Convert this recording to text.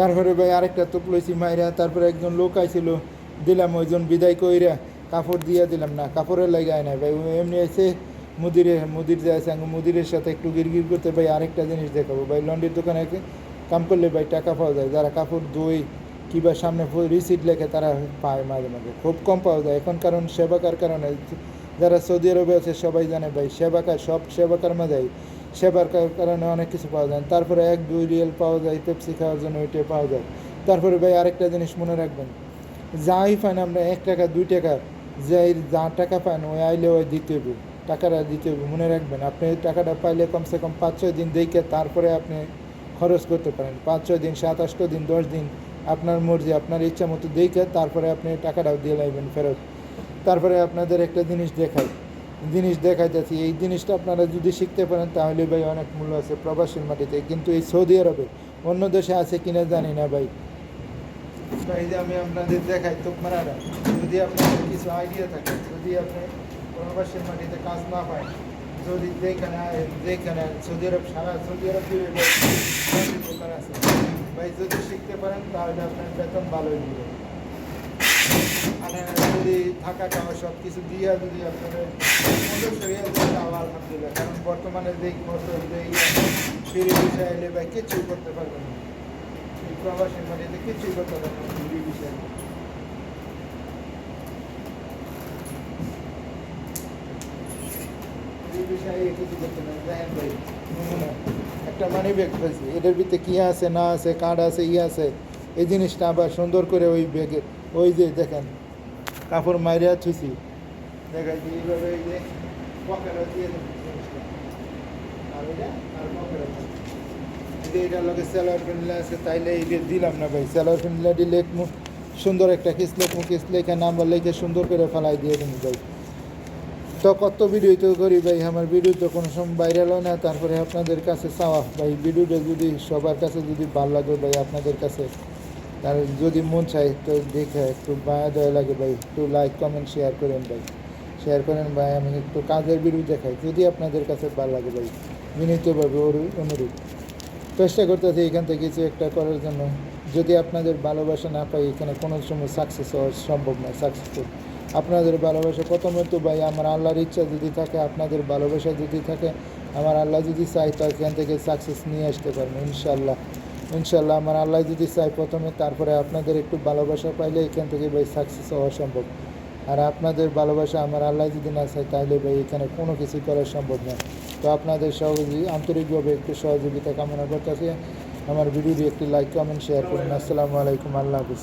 তারপরে ভাই আরেকটা তোপ লইছি মাইরা, তারপরে একজন লোক আইছিল, দিলাম ওইজন বিদায় কইরা, কাপড় দিয়ে দিলাম না, কাপড়ের লাগায় নাই ভাই এমনি আছে মুদিরে, মুদির যে আছে মুদিরের সাথে একটু গিরগির করতে ভাই আরেকটা জিনিস দেখাবো। ভাই লন্ড্রির দোকানে কাম করলে ভাই টাকা পাওয়া যায়, যারা কাপড়, দই কিংবা সামনে রিসিট লেখে তারা পায় মাঝে মাঝে, খুব কম পাওয়া যায়। এখন কারণ সেবাকার কারণে? যারা সৌদি আরবে আছে সবাই জানে ভাই সেবাকার সব সেবাকার মাঝেই সেবার কারণে অনেক কিছু পাওয়া যায় তারপরে এক, দুই রিয়েল পাওয়া যায়, পেপসি খাওয়ার জন্য ওইটা পাওয়া যায়। তারপরে ভাই আরেকটা জিনিস মনে রাখবেন, যাই পান আমরা এক টাকা, দুই টাকা যে যা টাকা পান ওই আইলে ওই দিতে হবে, টাকাটা দিতে হবে, মনে রাখবেন। আপনি টাকাটা পাইলে কমসে কম পাঁচ, ছয় দিন দেখে তারপরে আপনি খরচ করতে পারেন। পাঁচ, ছয় দিন, সাত দিন, দশ দিন আপনার মর্জি, আপনার ইচ্ছা মতো দেখে তারপরে আপনি টাকাটাও দিয়ে লাগবেন ফেরত। তারপরে আপনাদের একটা জিনিস দেখাই জিনিস দেখাইতেছি এই জিনিসটা আপনারা যদি শিখতে পারেন তাহলে ভাই অনেক মূল্য আছে প্রবাসীর মাটিতে। কিন্তু এই সৌদি আরবে অন্য দেশে আছে কিনা জানি না ভাই। ভাই যে আমি আপনাদের দেখাই তো মারারা যদি আপনাদের কিছু আইডিয়া থাকে যদি আপনি প্রবাসীর মাটিতে কাজ না পায় যদি যেখানে আয়, যেখানে সৌদি আরব সারা সৌদি আরব জুড়ে দোকান আছে। ভাই যদি শিখতে পারেন তাহলে আপনার বেতন ভালোই দিবে মানে থাকা খাওয়া সব কিছু দিয়ে যদি আলহামদুলিল্লাহ। কারণ বর্তমানে ফিরে বিষয় এলে ভাই কিছুই করতে না। এই প্রবাসের মাটিতে কিছুই করতে না। একটা মানি ব্যাগ ফেলছি এটার ভিতরে কি আছে, না আছে কার্ড আছে, ই আছে, এই জিনিসটা আবার সুন্দর করে ওই ব্যাগে ওই যে দেখেন কাপড় মাইরিয়া যায় এইভাবে এই যে আছে, তাইলে এই দিলাম না ভাই দিলে সুন্দর একটা কিসলেক মুখিস লেখা নাম্বার লেখে সুন্দর করে ফেলাই দিয়ে দিন ভাই। তো কত ভিডিও তো করি ভাই, আমার ভিডিও তো কোনো সময় ভাইরাল না, তারপরে আপনাদের কাছে চাওয়া। ভাই ভিডিওটা যদি সবার কাছে যদি ভালো লাগে ভাই, আপনাদের কাছে তার যদি মন চায় তো দেখে, একটু মায়া দয়া লাগে ভাই, একটু লাইক কমেন্ট শেয়ার করেন ভাই। শেয়ার করেন ভাই, আমি একটু কাজের ভিডিও দেখাই, যদি আপনাদের কাছে ভালো লাগে ভাই, বিনীতভাবে ওর- অনুরোধ। চেষ্টা করতেছি এখান থেকে কিছু একটা করার জন্য। যদি আপনাদের ভালোবাসা না পাই, এখানে কোনো সময় সাকসেস হওয়া সম্ভব নয় সাকসেসফুল আপনাদের ভালোবাসা প্রথমত ভাই, আমার আল্লাহর ইচ্ছা যদি থাকে, আপনাদের ভালোবাসা যদি থাকে, আমার আল্লাহ যদি চাই তো এখান থেকে সাকসেস নিয়ে আসতে পারব ইনশাল্লাহ ইনশাল্লাহ আমার আল্লাহ যদি চাই প্রথমে, তারপরে আপনাদের একটু ভালোবাসা পাইলে এখান থেকে ভাই সাকসেস হওয়া সম্ভব। আর আপনাদের ভালোবাসা আমার আল্লাহ যদি না চাই তাহলে ভাই এখানে কোনো কিছু করা সম্ভব না। তো আপনাদের সহযোগী, আন্তরিকভাবে একটু সহযোগিতা কামনা করতেছি। আমার ভিডিওটি একটি লাইক কমেন্ট শেয়ার করুন। আসসালামু আলাইকুম, আল্লাহ হাফিজ।